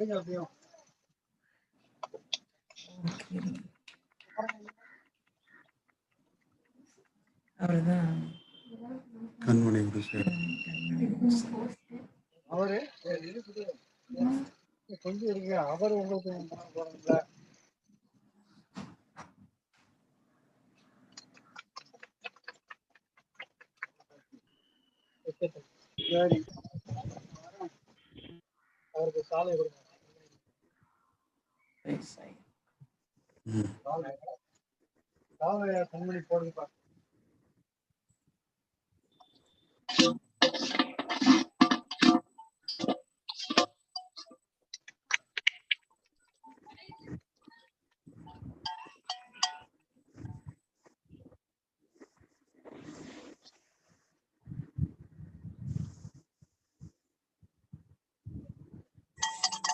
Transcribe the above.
எடுங்க அப்படியும். அவர்தான். கண்மணி அவரு. கொஞ்சம் இருக்கு அவர் உங்களுக்கு அவருக்கு சாலை கொடுங்க. சரி கண்மணி போடுங்க பாருங்க